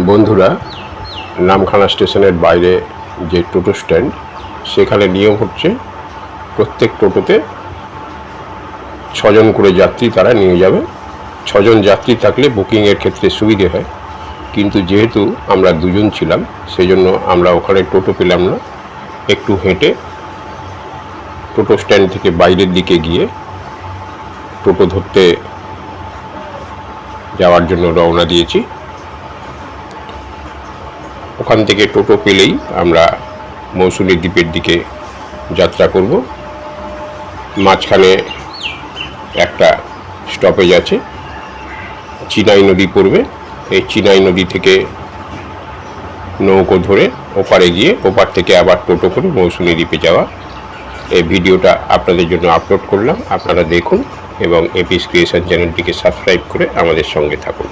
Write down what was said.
বন্ধুরা, নামখানা স্টেশনের বাইরে যে টোটো স্ট্যান্ড, সেখানে নিয়ম হচ্ছে প্রত্যেক টোটোতে ছজন করে যাত্রী তারা নিয়ে যাবে। ছজন যাত্রী থাকলে বুকিংয়ের ক্ষেত্রে সুবিধে হয়। কিন্তু যেহেতু আমরা দুজন ছিলাম সেই জন্য আমরা ওখানে টোটো পেলাম না। একটু হেঁটে টোটো স্ট্যান্ড থেকে বাইরের দিকে গিয়ে টোটো ধরতে যাওয়ার জন্য রওনা দিয়েছি। ওখান থেকে টোটো পেলেই আমরা মৌসুমী দ্বীপের দিকে যাত্রা করব। মাঝখানে একটা স্টপেজ আছে, চিনাই নদী পড়বে। এই চিনাই নদী থেকে নৌকো ধরে ওপারে গিয়ে ওপার থেকে আবার টোটো করে মৌসুমী দ্বীপে যাওয়া। এই ভিডিওটা আপনাদের জন্য আপলোড করলাম। আপনারা দেখুন এবং এপিস ক্রিয়েশন চ্যানেলটিকে সাবস্ক্রাইব করে আমাদের সঙ্গে থাকুন।